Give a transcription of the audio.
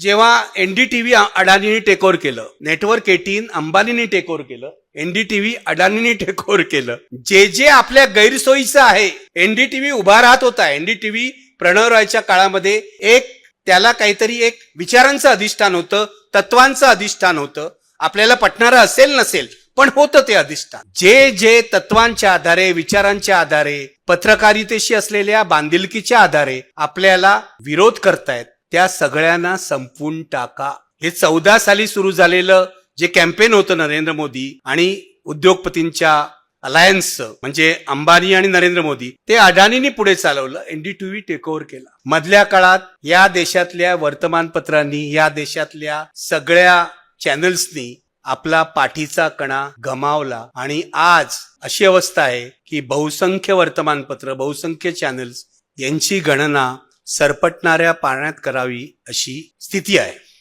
जेव्हा एनडीटीव्ही अडाणीने टेक केलं नेटवर्क एटीन अंबानीने टेक केलं एनडीटीव्ही अडाणीने टेक केलं जे जे आपल्या गैरसोयीचं आहे एनडीटीव्ही उभा राहत होता एनडीटीव्ही प्रणवरायच्या काळामध्ये एक त्याला काहीतरी एक विचारांचं अधिष्ठान होतं तत्वांचं अधिष्ठान होतं आपल्याला पटणारं असेल नसेल पण होतं ते अधिष्ठान. जे जे तत्वांच्या आधारे विचारांच्या आधारे पत्रकारितेशी असलेल्या बांधिलकीच्या आधारे आपल्याला विरोध करतायत त्या सगळ्यांना संपवून टाका. हे चौदा साली सुरू झालेलं जे कॅम्पेन होतं नरेंद्र मोदी आणि उद्योगपतींच्या अलायन्सचं म्हणजे अंबानी आणि नरेंद्र मोदी ते अडाणींनी पुढे चालवलं. एनडीटीव्ही टेक ओव्हर केला. मधल्या काळात या देशातल्या वर्तमानपत्रांनी या देशातल्या सगळ्या चॅनल्सनी आपला पाठीचा कणा गमावला. आणि आज अशी अवस्था आहे की बहुसंख्य वर्तमानपत्र बहुसंख्य चॅनल्स यांची गणना सरपटणाऱ्या पाण्यात करावी अशी स्थिती आहे.